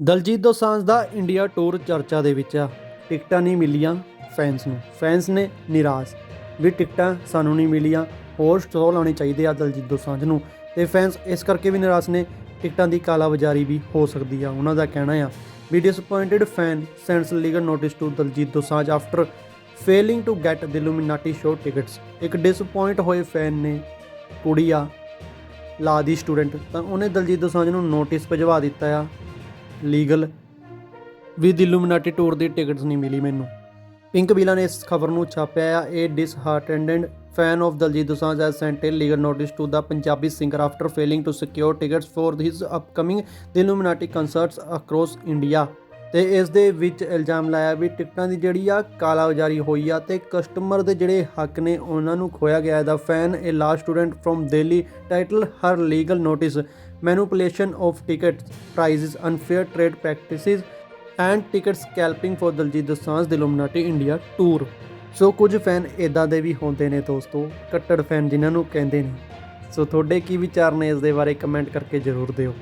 ਦਲਜੀਤ ਦੋਸਾਂਝ ਦਾ India tour ਚਰਚਾ ਦੇ ਵਿੱਚ ਆ। ਟਿਕਟਾਂ ਨਹੀਂ ਮਿਲੀਆਂ ਫੈਨਸ ਨੂੰ। ਫੈਨਸ ਨੇ ਨਿਰਾਸ਼। ਵੀ ਟਿਕਟਾਂ ਸਾਨੂੰ ਨਹੀਂ ਮਿਲੀਆਂ, ਹੋਰ ਸਟੋਲ ਆਉਣੇ ਚਾਹੀਦੇ ਆ ਦਲਜੀਤ ਦੋਸਾਂਝ ਨੂੰ। ਤੇ ਫੈਨਸ ਇਸ ਕਰਕੇ ਵੀ ਨਿਰਾਸ਼ ਨੇ, ਟਿਕਟਾਂ ਦੀ ਕਾਲਾਬਾਜ਼ਾਰੀ ਵੀ ਹੋ ਸਕਦੀ ਆ, ਉਹਨਾਂ ਦਾ ਕਹਿਣਾ ਆ। ਵੀ disappointed fan sends legal notice to Diljit Dosanjh after failing to get the Illuminati show tickets ਇੱਕ ਡਿਸਪਾਇੰਟ ਹੋਏ ਫੈਨ ਨੇ ਕੁੜੀ ਆ ਲਾ ਦੀ ਸਟੂਡੈਂਟ ਤਾਂ ਉਹਨੇ ਦਲਜੀਤ ਦੋਸਾਂਝ ਨੂੰ ਨੋਟਿਸ ਭਜਵਾ ਦਿੱਤਾ ਆ। ਲੀਗਲ ਵੀ ਦੀ ਇਲੂਮੀਨਾਟੀ ਟੂਰ ਦੀ ਟਿਕਟਸ ਨਹੀਂ ਮਿਲੀ ਮੈਨੂੰ। ਪਿੰਕ ਬਿਲਾ ਨੇ ਇਸ ਖਬਰ ਨੂੰ ਛਾਪਿਆ ਆ। ਇਹ disheartened fan of Diljit Dosanjh has sent a legal notice to the Punjabi singer after failing to secure tickets for his upcoming the Illuminati concerts across India ਤੇ ਇਸ ਦੇ ਵਿੱਚ ਇਲਜ਼ਾਮ ਲਾਇਆ ਵੀ ਟਿਕਟਾਂ ਦੀ ਜਿਹੜੀ ਆ ਕਾਲਾਬਾਜ਼ਾਰੀ ਹੋਈ ਆ ਤੇ ਕਸਟਮਰ ਦੇ ਜਿਹੜੇ ਹੱਕ ਨੇ ਉਹਨਾਂ ਨੂੰ ਖੋਇਆ ਗਿਆ ਦਾ fan a law student from Delhi title her legal notice manipulation of ticket prices unfair trade practices and ticket scalping for Diljit Dosanjh the Illuminati India tour so ਕੁਝ ਫੈਨ ਇਦਾਂ ਦੇ ਵੀ ਹੁੰਦੇ ਨੇ ਦੋਸਤੋ, ਕੱਟੜ ਫੈਨ ਜਿਨ੍ਹਾਂ ਨੂੰ ਕਹਿੰਦੇ ਨੇ। ਸੋ ਤੁਹਾਡੇ ਕੀ ਵਿਚਾਰ ਨੇ ਇਸ ਦੇ ਬਾਰੇ ਕਮੈਂਟ ਕਰਕੇ ਜ਼ਰੂਰ ਦਿਓ।